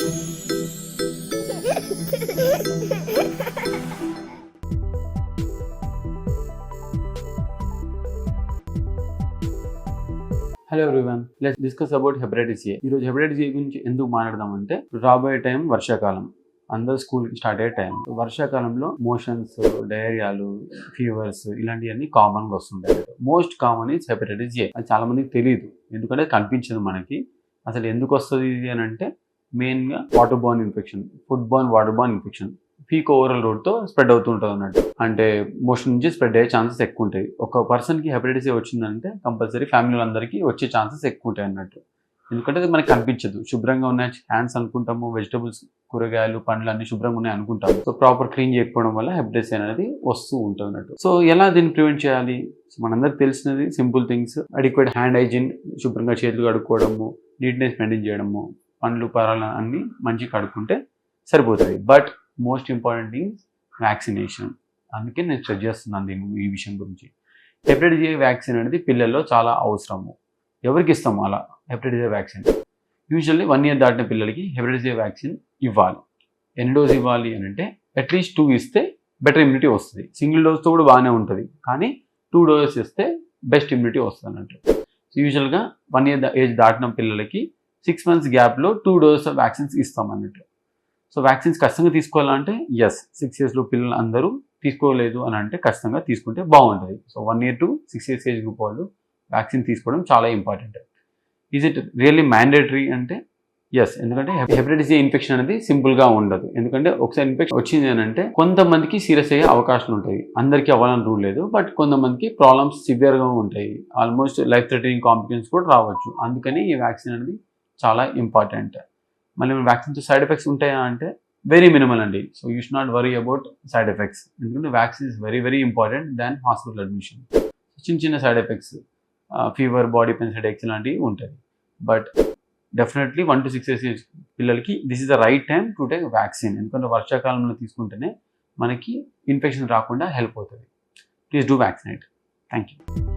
Hello everyone let's discuss about hepatitis A ఈరోజు hepatitis ఏ గురించి ఎందుకు మాట్లాడదామంటే రాబోయే టైం వర్షాకాలం. అందరూ స్కూల్ స్టార్ట్ అయ్యే టైం వర్షాకాలంలో మోషన్స్ డయేరియాలు ఫీవర్స్ ఇలాంటివన్నీ కామన్గా వస్తుంటాయి. Most common is hepatitis A అది చాలా మందికి తెలియదు ఎందుకంటే కనిపించదు మనకి. అసలు ఎందుకు వస్తుంది ఇది అని అంటే మెయిన్గా water borne infection food borne water borne infection. Peak overall రోడ్తో spread అవుతుంటుంది అన్నట్టు. అంటే మోషన్ నుంచి స్ప్రెడ్ అయ్యే ఛాన్సెస్ ఎక్కువ ఉంటాయి ఒక పర్సన్కి హెపటైటిస్ ఏ వచ్చిందంటే కంపల్సరీ ఫ్యామిలీ అందరికీ వచ్చే ఛాన్సెస్ ఎక్కువ ఉంటాయి అన్నట్టు. ఎందుకంటే అది మనకి కనిపించదు. శుభ్రంగా ఉన్న హ్యాండ్స్ అనుకుంటాము వెజిటబుల్స్ కూరగాయలు పండ్లు అన్ని శుభ్రంగా ఉన్నాయి అనుకుంటాము. సో ప్రాపర్ క్లీన్ చేయకపోవడం వల్ల హెపటైటిస్ అనేది వస్తూ ఉంటుంది అన్నట్టు. సో ఎలా దీన్ని ప్రివెంట్ చేయాలి? మనందరికి తెలిసినది simple things. Adequate hand hygiene శుభ్రంగా చేతులు కడుక్కోవడము నీట్నెస్ మెయింటైన్ చేయడము. పండ్లు పరాలు అన్నీ మంచిగా కడుక్కుంటే సరిపోతుంది. But most important thing vaccination అందుకే నేను స్ట్రెస్ చేస్తున్నాను దీని ఈ విషయం గురించి. హెపటైటిస్ ఏ వ్యాక్సిన్ అనేది పిల్లల్లో చాలా అవసరము. ఎవరికి ఇస్తాం అలా? Hepatitis A vaccine usually one year దాటిన పిల్లలకి హెపటైటిస్ ఏ వ్యాక్సిన్ ఇవ్వాలి. ఎన్ని డోస్ ఇవ్వాలి అని అంటే అట్లీస్ట్ టూ ఇస్తే బెటర్ ఇమ్యూనిటీ వస్తుంది. సింగిల్ డోస్తో కూడా బాగానే ఉంటుంది. కానీ టూ డోసెస్ ఇస్తే బెస్ట్ ఇమ్యూనిటీ వస్తుంది అన్నట్టు. సో యూజువల్గా వన్ ఇయర్ ఏజ్ దాటిన పిల్లలకి సిక్స్ మంత్స్ గ్యాప్లో టూ డోస్ వ్యాక్సిన్స్ ఇస్తాం అన్నట్టు సో వ్యాక్సిన్స్ ఖచ్చితంగా తీసుకోవాలంటే ఎస్ సిక్స్ ఇయర్స్లో పిల్లలు అందరూ తీసుకోలేదు అని అంటే ఖచ్చితంగా తీసుకుంటే బాగుంటుంది. So one year to six years age group వాళ్ళు వ్యాక్సిన్ తీసుకోవడం చాలా important is it really mandatory అంటే ఎస్ ఎందుకంటే హెపటైటిస్ ఏ ఇన్ఫెక్షన్ అనేది సింపుల్గా ఉండదు. ఎందుకంటే ఒకసారి ఇన్ఫెక్షన్ వచ్చింది అని అంటే కొంతమందికి సీరియస్ అయ్యే అవకాశాలు ఉంటాయి. అందరికీ అవ్వాలని రూల్ లేదు బట్ కొంతమందికి ప్రాబ్లమ్స్ సివియర్గా ఉంటాయి. ఆల్మోస్ట్ లైఫ్ థ్రెటనింగ్ కాంప్లికేషన్స్ కూడా రావచ్చు. అందుకని ఈ వ్యాక్సిన్ అనేది చాలా ఇంపార్టెంట్ మళ్ళీ వ్యాక్సిన్తో సైడ్ ఎఫెక్ట్స్ ఉంటాయా అంటే వెరీ మినిమల్ అండి. So you should not worry about side effects ఎందుకంటే vaccine is very very important than hospital admission చిన్న చిన్న side effects fever body pains headaches ఇలాంటివి ఉంటాయి. But definitely one to six years పిల్లలకి this is the right time to take vaccine ఎందుకంటే వర్షాకాలంలో తీసుకుంటేనే మనకి ఇన్ఫెక్షన్ రాకుండా హెల్ప్ అవుతుంది. Please do vaccinate thank you